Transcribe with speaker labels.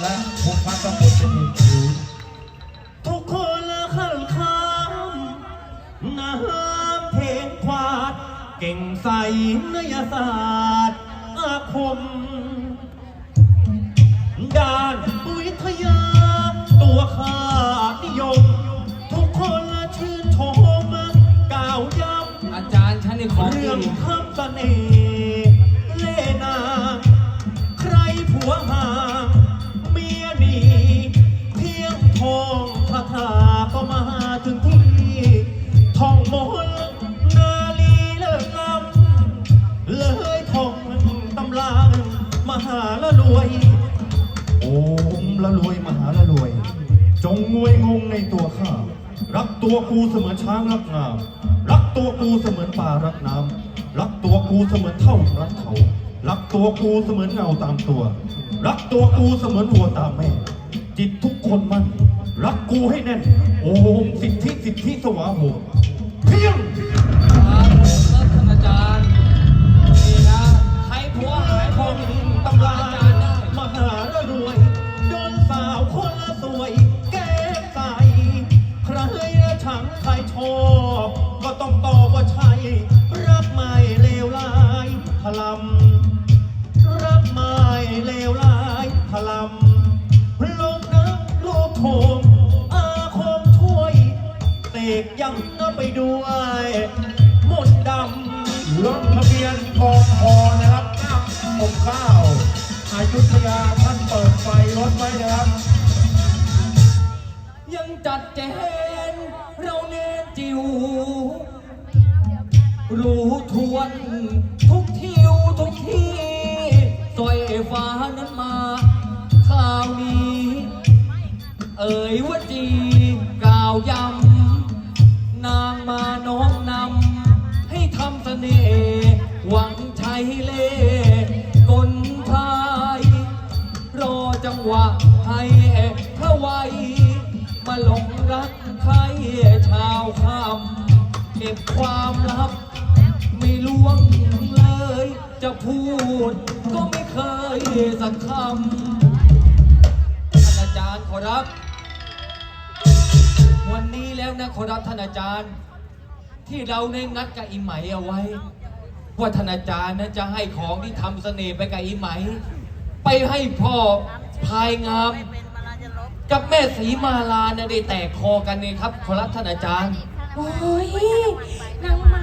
Speaker 1: และพงพัฒน์ก็เป็นเป็นอีกผิว
Speaker 2: ทุกคนละขันคำน้ำเพลงควาด เก่งใสนยศาสตร์อาคม ด้านวิทยา ตัวข้านิยม ทุกคนละชื่นชมกล่าวย้ำ
Speaker 3: อาจารย์ฉันนี่ของดี
Speaker 2: เรื่องคำเสน่ห์ ละรวย
Speaker 1: โอมละรวยมหาละรวย จงงวยงงในตัวข้า รักตัวกูเสมือนช้างรักงาม รักตัวกูเสมือนป่ารักน้ำ รักตัวกูเสมือนเท่ารักเขา รักตัวกูเสมือนเงาตามตัว รักตัวกูเสมือนวัวตามแม่ จิตทุกคนมัน รักกูให้แน่น โอมสิทธิสิทธิสวาโหเพียง
Speaker 2: ชอบ ก็ต้องตอบว่าใช่ รักไม่เลวร้ายพลัมรักไม่เลวร้ายพลัมลงน้ำลูกโถมอาคมช่วยเสกยังไปด้วยมนต์ดำ
Speaker 1: รถทะเบียนกองพนะครับ969อายุทยาท่านเปิดไฟรถไว้นะครับ
Speaker 3: ยังจัดแจงเรา เน้รู้ทวนทุกทิวทุกที่สอยฟ้านั้นมาข่าวนี้ เอ่ยว่าจีกล่าวยำ นางมาน้อมนำ ให้ทำเสน่ห์หวังใช้เล่กลทายรอจังหวะให้พระไวยมาหลงรัก ใครชาวคำเก็บความลับ ไม่ล่วงเลย จะพูดก็ไม่เคยสักคำท่านอาจารย์ขอรับ วันนี้แล้วนะขอรับท่านอาจารย์ ที่เราได้นัดกับอีไหมเอาไว้ ว่าท่านอาจารย์นะจะให้ของที่ทำเสน่ห์ไปกับอีไหม ไปให้พ่อพายงาม กับแม่สีมาลานะได้แตกคอกันเนี่ยครับขอรับท่านอาจารย์
Speaker 4: โอ้ยนางไหม